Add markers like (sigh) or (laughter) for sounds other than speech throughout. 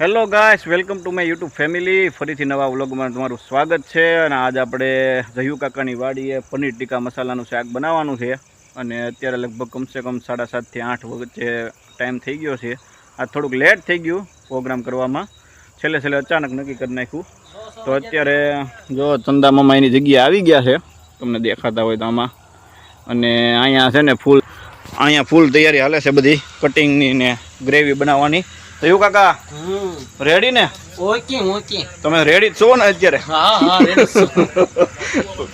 Hello guys welcome to my YouTube family ફરીથી નવા વ્લોગમાં તમારું સ્વાગત છે અને આજ આપણે જયુ કાકાની વાડીએ પનીર ટીકા મસાલાનું શાક બનાવવાનું છે. અને અત્યારે લગભગ કમસે કમ સાડા સાતથી આઠ વચ્ચે ટાઈમ થઈ ગયો છે. આ થોડુંક લેટ થઈ ગયું પ્રોગ્રામ કરવામાં. છેલ્લે છેલ્લે અચાનક નક્કી કરી નાખ્યું. તો અત્યારે જો ચંદા એની જગ્યાએ આવી ગયા છે. તમને દેખાતા હોય તો આમાં. અને અહીંયા છે ને ફૂલ, અહીંયા ફૂલ તૈયારી હાલે છે બધી. કટિંગની ને ગ્રેવી બનાવવાની. તો એવું કાકા? રેડી ને? Okay okay. તમે રેડી છો ને અત્યારે? હા હા રેડી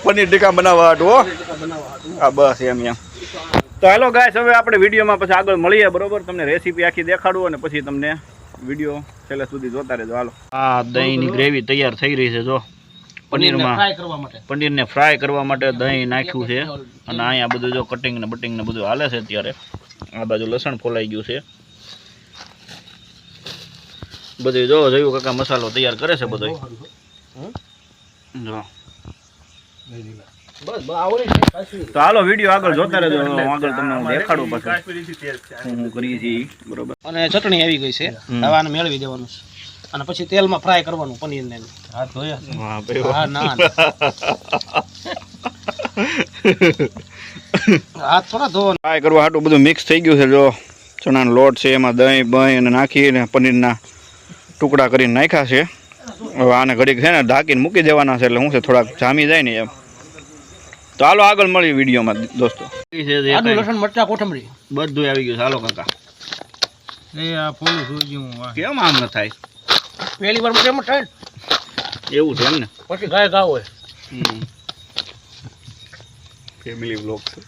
પનીર ટીકા બનાવવા હાટુ હો. બસ એમ એમ. તો હેલો ગાઈસ હવે આપણે વિડીયોમાં પછી આગળ મળીએ બરોબર? તમને રેસીપી આખી દેખાડું અને પછી તમને વીડિયો છેલ્લે સુધી જોતા રહેજો. હાલો. આ દહીંની ગ્રેવી તૈયાર થઈ રહી છે જો. પનીરમાં ફ્રાય કરવા માટે. પનીરને ફ્રાય કરવા માટે દહીં નાખ્યું છે. અને અહીંયા બધું જો કટિંગ ને બટિંગ ને બધું હાલે છે અત્યારે. આ બાજુ લસણ ફોલાઈ ગયું છે. બધું જો જોયું કાકા મસાલો તૈયાર કરે છે બધો જો. બસ બસ આવડે છે કાશ્મીરી. તો હાલો વીડિયો આગળ જોતા રહેજો. આગળ તમને દેખાડું પછી. હું હું કરીએ છીએ બરોબર. અને ચટણી આવી ગઈ છે. હવે આને મેળવી દેવાનું છે. અને પછી તેલમાં ફ્રાય કરવાનું પનીર ધોયા. હા ના હાથ થોડા ધોવાના ફ્રાય કરવા હાટું બધું મિક્સ થઈ ગયું છે જો. ચણાનો લોટ છે એમાં દહીં બહીં અને નાખીને પનીરના. ટુકડા કરીને નાખ્યા છે. હવે આને ઘડીક છે ને ઢાંકીને મૂકી દેવાના છે એટલે હું છે થોડાક જામી જાય ને એમ. તો હાલો આગળ મળીએ વિડીયોમાં દોસ્તો. લસણ મરચા કોથમરી. બધું આવી ગયું છે. હાલો કાકા. એ આ પોલું જોઈ ગયું કેમ આમ ન થાય? પહેલી વાર કેમ થાય એવું છે એમ ને? પછી ગાય ગાવ હોય. ફેમિલી બ્લોગ છે.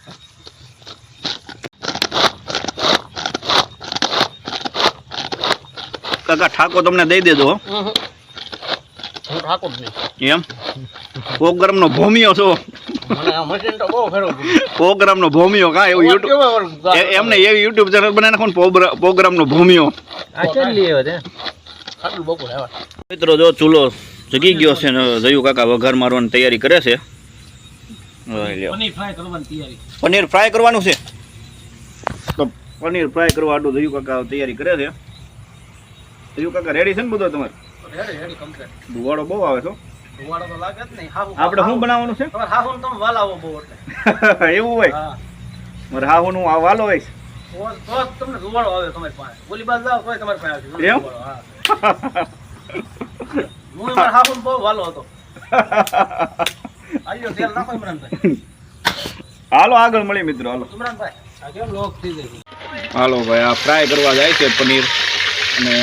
કાકા ઠાકો તમને દઈ દેજો એમ? પ્રોગ્રામનો ભોમિયો છો. મને આ મશીન તો બહુ ફેરવ પ્રોગ્રામનો ભોમિયો કા? એવું યુટ્યુબ એમને એવી યુટ્યુબ ચેનલ બનાવી નાખો ને પ્રોગ્રા- પ્રોગ્રામનો ભોમિયો. મિત્રો જો ચૂલો જગી ગયો છે ને જયુ કાકા વઘાર મારવાની તૈયારી કરે છે. પનીર ફ્રાય કરવાની તૈયારી. પનીર ફ્રાય કરવાનું છે? તો પનીર ફ્રાય કરવા આટલું જયુ કાકા તૈયારી કરે છે. જયુ કાકા રેડી છે ને બધો તમારે? રેડી રેડી કમ્પ્લીટ ધુવાડો બહુ આવે છો ધુવાડો તો લાગે જ નહીં. હાહુ આપણે શું બનાવવાનું છે? તમારે હાહુ ને તમે વાલાવો બહુ એટલે. (laughs) એવું હોય? હા. મારે હાહુનું આ વાલો હોય છે. તો તમને ધુવાડો આવે તમારી પાસે. બોલી બાજુ જાઓ તોય તમારી પાસે આવશે. એમ? હું. મારા હાહુ ને બહુ વાલો હતો. આયો તેલ નાખો ઇમરાનભાઈ હાલો આગળ મળી મિત્રો હાલો. ઇમરાનભાઈ હાલો ભાઈ આ ફ્રાય કરવા જાય છે પનીર અને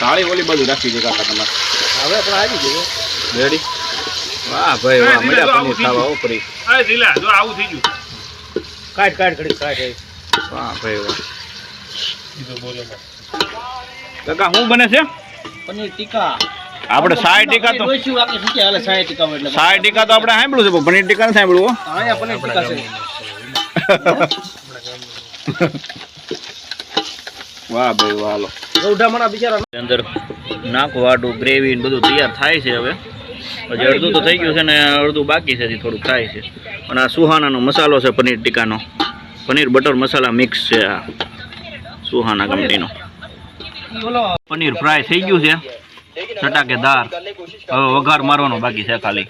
થાળી ઓલી બાજુ રાખી દે કાકા તમારે. હવે પણ આવી જઈએ રેડી વાહ ભાઈ વાહ મળ્યા પનીર ખાવા ઉપરી કાઢ કાઢ ઘડી કાઢ વાહ ભાઈ વાહ. કાકા શું બને છે? પનીર ટીકા. આપણે સાય ટીકા તો જોઈશું આપણે શું કે હાલે સાય ટીકા એટલે. સાય ટીકા તો આપણે સાંભળ્યું છે પણ પનીર ટીકા હો. પનીર ટીકા છે. વાહ ભાઈ, વાહ હાલો ગૌઢામણા બિચારા અંદર નાખવાડું ગ્રેવી બધું તૈયાર થાય છે હવે. હજી અડધું તો થઈ ગયું છે ને અડધું બાકી છે હજી થોડુંક થાય છે. અને આ સુહાનાનો મસાલો છે પનીર ટીકાનો. પનીર બટર મસાલા મિક્સ છે આ સુહાના કંપનીનો. પનીર ફ્રાય થઈ ગયું છે. ચટાકેદાર હવે વઘાર મારવાનો બાકી છે ખાલી.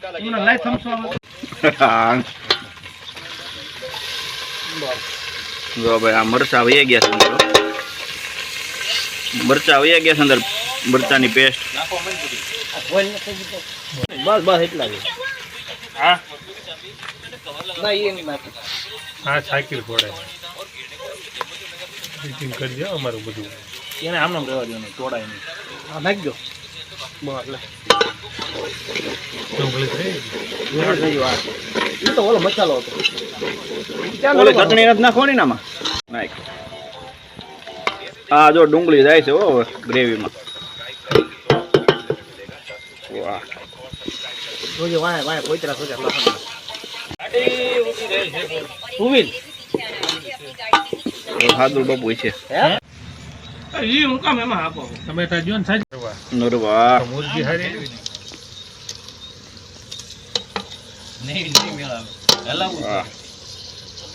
જો ભાઈ, આ મરચા વહી ગયા છે મરચા આવી ગયા છે અંદર મરચાની પેસ્ટ બસ બસ એટલા જ. ના એ નહીં નાખી હા સાયકલ પડે ફિટિંગ કરી દો અમારું બધું. એને આમ નામ રહેવા દેવાનું તોડાય નહીં. હા ઓલી નાખવાનો? ચટણી નાખવાની નામાં આમાં? નાખ. હા જો ડુંગળી જાય છે હો ગ્રેવીમાં. હાદુર બાપુ છે. ટમેટા જો ને? નરવા મુરગી હારી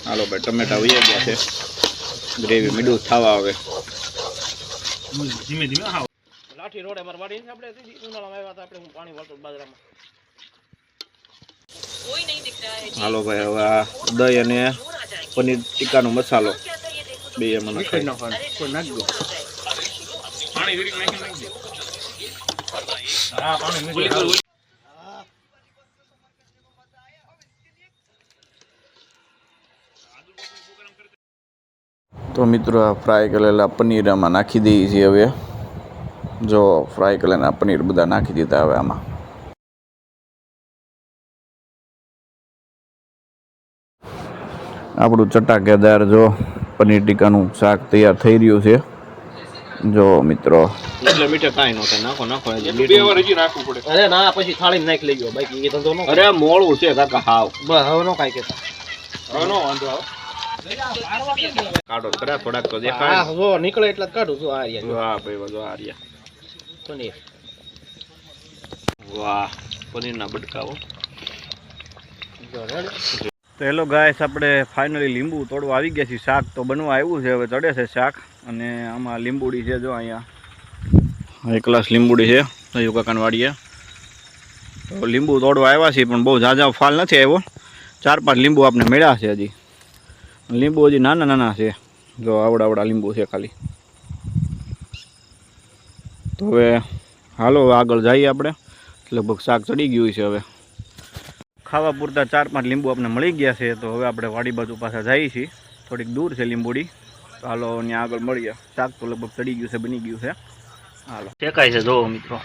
હાલો ભાઈ ટમેટા વહી ગયા છે. ગ્રેવી મીઠું થવા આવે. ધીમે ધીમે હા લાઠી રોડે મારે વાડી છે આપણે સીધી ઉનાળામાં આવ્યા હતા આપણે હું પાણી વાળતો બાજરામાં. હાલો ભાઈ હવે આ દહીં અને પનીર ટીકાનો મસાલો. બે એમાં કોઈ નાખજો પાણી નાખી નાખી હા પાણી તો મિત્રો આ ફ્રાય કરેલા પનીર આમાં નાખી દઈએ છીએ હવે. જો ફ્રાય કરેલા પનીર બધા નાખી દીધા હવે આમાં. આપણું ચટાકેદાર જો પનીર ટીકાનું શાક તૈયાર થઈ રહ્યું છે. જો મિત્રો. એટલે મીઠે કાંઈ ન નાખો નાખો. બે વાર હજી નાખવું પડે. અરે ના પછી થાળી નાખી લેજો. બાકી એ ધંધો નો અરે મોડું છે કાકા હાવ. બસ હવે નો કાંઈ કહેતા. હવે નો વાંધો આવે. કાઢો કરા થોડાક તો હા જો નીકળે એટલે જ કાઢું છું આ રહ્યા વાહ ભાઈ વાહ આ રહ્યા. પનીર વાહ પનીરના બટકાઓ જો તો હેલો ગાયસ આપણે ફાઇનલી લીંબુ તોડવા આવી ગયા છીએ. શાક તો બનવા આવ્યું છે હવે ચડે છે શાક. અને આમાં લીંબુડી છે જો અહીંયા. એક ગ્લાસ લીંબુડી છે હજુ કાકાની વાડીએ. તો લીંબુ તોડવા આવ્યા છીએ પણ બહુ ઝાઝા ફાલ નથી આવ્યો. ચાર પાંચ લીંબુ આપણે મળ્યા છે હજી. લીંબુ હજી નાના નાના છે. જો આવડા આવડા લીંબુ છે ખાલી. તો હવે હાલો હવે આગળ જઈએ આપણે. લગભગ શાક ચડી ગયું છે હવે. ખાવા પૂરતા ચાર પાંચ લીંબુ આપણે મળી ગયા છે તો હવે આપણે વાડી બાજુ પાછા જઈએ છીએ. થોડીક દૂર છે લીંબુડી. તો હાલો ત્યાં આગળ મળીએ. શાક તો લગભગ ચડી ગયું છે બની ગયું છે. હાલો. શેકાય છે જોવો મિત્રો.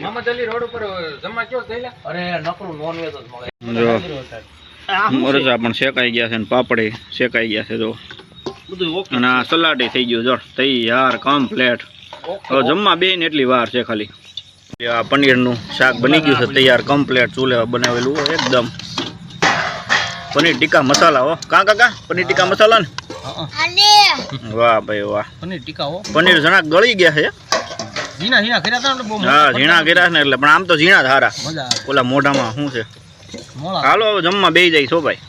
મામા જલ્દી રોડ ઉપર જમા કયો થયેલા અરે નકરું નોન વેજ જ મળે. જો. મરચા પણ શેકાઈ ગયા છે ને પાપડી શેકાઈ ગયા છે જો. બધું ઓકે અને આ સલાડી થઈ ગયું જો. તૈયાર કમ્પ્લેટ હવે જમવા બે ને એટલી વાર છે ખાલી. આ પનીરનું શાક બની ગયું છે તૈયાર કમ્પ્લેટ ચૂલે બનાવેલું હોય એકદમ. પનીર ટીકા મસાલા હો. કા કાકા પનીર ટીકા મસાલા ને? વાહ ભાઈ વાહ. પનીર ટીકા હો. પનીર જણા ગળી ગયા છે. ઝીણા ઝીણા કર્યા હતા ને બહુ હા ઝીણા કર્યા છે ને એટલે પણ આમ તો ઝીણા ધારા હારા. ઓલા મોઢામાં શું છે? હાલો હવે જમવા બે જાય છો ભાઈ.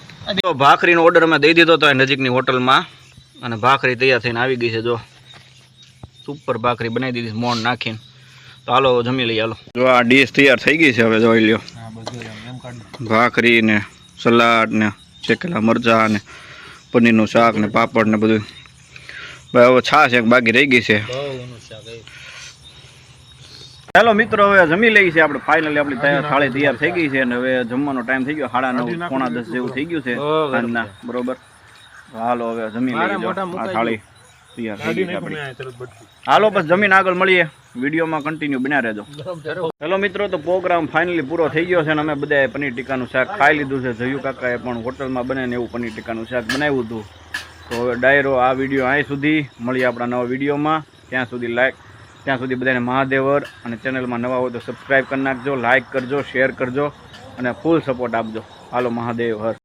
તો ભાખરીનો ઓર્ડર મેં દઈ દીધો હતો નજીકની હોટલમાં. અને ભાખરી તૈયાર થઈને આવી ગઈ છે જો. સુપર ભાખરી બનાવી દીધી મોણ નાખીને. તો હાલો જમી લઈએ હાલો. જો આ ડીશ તૈયાર થઈ ગઈ છે હવે જોઈ લ્યો. હા બધું એમ એમ કાઢ. ભાખરી ને સલાડ ને શેકેલા મરચાં ને પનીરનું શાક ને પાપડ ને બધું. ભાઈ હવે છાશ એક બાકી રહી ગઈ છે. ચાલો મિત્રો હવે જમી લઈ છે આપણે. ફાઇનલી આપણી થાળી તૈયાર થઈ ગઈ છે અને હવે જમવાનો ટાઈમ થઈ ગયો. સાડા નવ પોણા દસ જેવું થઈ ગયું છે. સાંજના બરોબર. હાલો હવે જમી આ થાળી તૈયાર થઈ ગઈ છે આપણી. હાલો બસ જમીન આગળ મળીએ. વિડીયોમાં કન્ટિન્યુ બન્યા રહેજો. હેલો મિત્રો તો પ્રોગ્રામ ફાઇનલી પૂરો થઈ ગયો છે અને અમે બધાએ પનીર ટીકાનું શાક ખાઈ લીધું છે. જયુ કાકાએ પણ હોટલમાં બને ને એવું પનીર ટીકાનું શાક બનાવ્યું હતું. તો હવે ડાયરો આ વીડિયો અહીં સુધી. મળીએ આપણા નવા વિડીયોમાં. ત્યાં સુધી લાઈક ત્યાં સુધી બધાને મહાદેવર અને ચેનલમાં નવા હોય તો સબસ્ક્રાઈબ કરી નાખજો લાઇક કરજો શેર કરજો અને ફૂલ સપોર્ટ આપજો. હાલો મહાદેવ હર